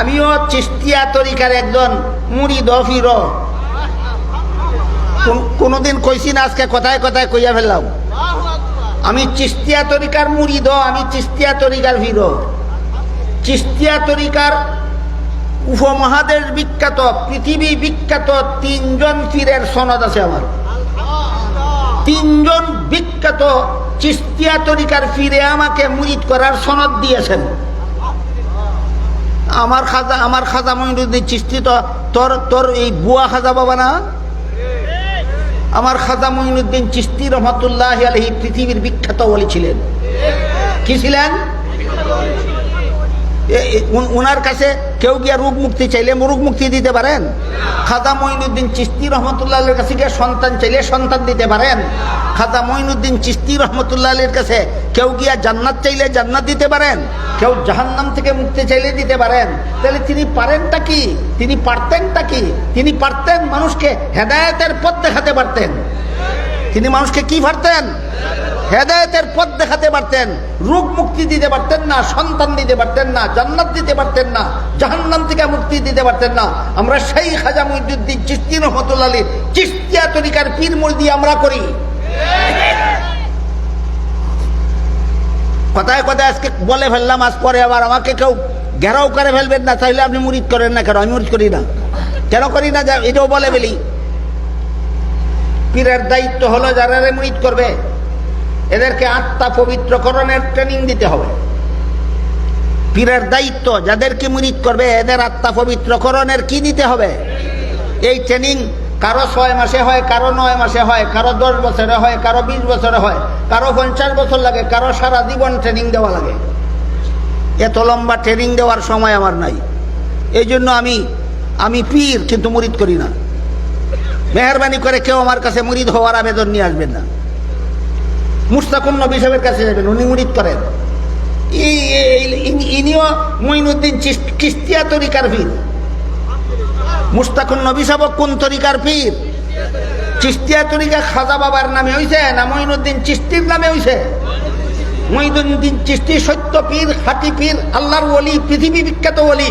আমিও চিস্তিয়া তরিকার একজন মুড়ি দফির কোনোদিন কইছি না আজকে কথায় কথায় কইয়া ফেললাম। আমি চিস্তিয়া তরিকার মুড়ি দ, আমি চিস্তিয়া তরিকার ভির চিস্তিয়া তরিকার উপমহাদেশ বিখ্যাত, পৃথিবী বিখ্যাত তিনজন পীরের সনদ আছে আমার। তিনজন বিখ্যাত চিস্তিয়া তরিকার ফিরে আমাকে মুরিদ করার সনদ দিয়েছেন। আমার খাজা আমার খাজা মহিনুদ্দিন চিস্তি তো, তোর তোর এই বুয়া খাজা বাবা না? আমার খাজা মহিনুদ্দিন চিস্তি রহমতুল্লাহ আলহি পৃথিবীর বিখ্যাত বলি ছিলেন। কি ছিলেন? উনার কাছে কেউ গিয়া রোগ মুক্তি চাইলে রোগ মুক্তি দিতে পারেন। খাজা মঈনুদ্দিন চিস্তি রহমতুল্লাহের কাছে গিয়ে সন্তান চাইলে সন্তান দিতে পারেন। খাজা মঈনুদ্দিন চিস্তি রহমতুল্লাহের কাছে কেউ গিয়া জান্নাত চাইলে জান্নাত দিতে পারেন। কেউ জাহান্নাম থেকে মুক্তি চাইলে দিতে পারেন। তাহলে তিনি পারেনটা কি? তিনি পারতেনটা কি? তিনি পারতেন মানুষকে হেদায়েতের পথ দেখাতে পারতেন। তিনি মানুষকে কি পারতেন? হেদায়েতের পথ দেখাতে পারতেন, রোগ মুক্তি দিতে পারতেন না, সন্তান দিতে পারতেন না, জান্নাত দিতে পারতেন না, জাহান্নাম থেকে মুক্তি দিতে পারতেন না। আমরা সেই খাজা মহিউদ্দিন চিস্তি রহমতুল্লাহ আলীর চিস্তিয়া তরিকার পীর মুরদি আমরা করি। কথায় কথায় আজকে বলে ফেললাম, আজ পরে আবার আমাকে কেউ ঘেরাও করে ফেলবেন না চাইলে আপনি মুরিদ করেন না কেন? আমি মুরিদ করি না। কেন করি না? এটাও বলে ফেলি। পীরের দায়িত্ব হলো যারা মুরিদ করবে। এদেরকে আত্মা পবিত্রকরণের ট্রেনিং দিতে হবে। পীরের দায়িত্ব যাদেরকে মুরিদ করবে, এদের আত্মা পবিত্রকরণের কি দিতে হবে? এই ট্রেনিং কারও ছয় মাসে হয়, কারও নয় মাসে হয়, কারও দশ বছরে হয়, কারও বিশ বছরে হয়, কারও পঞ্চাশ বছর লাগে, কারও সারা জীবন ট্রেনিং দেওয়া লাগে। এত লম্বা ট্রেনিং দেওয়ার সময় আমার নাই। এই জন্য আমি আমি পীর, কিন্তু মুরিদ করি না। মেহরবানি করে কেউ আমার কাছে মুরিদ হওয়ার আবেদন নিয়ে আসবেন না। মুস্তাকুন নবী সাহেবের কাছে যাবেন, উনি মুরিদ করেন। ইনিও মঈনুদ্দিন কিস্তিয়া তরিকার পীর। মুস্তাকুন নবী সাহেব কোন তরিকার পীর? চিস্তিয়া তরিকা খাজা বাবার নামে হইছে না মঈনুদ্দিন চিস্তির নামে হইছে? মঈনুদ্দিন চিস্তি সত্য পীর, হাতি পীর, আল্লাহর ওলি, পৃথিবী বিখ্যাত ওলি।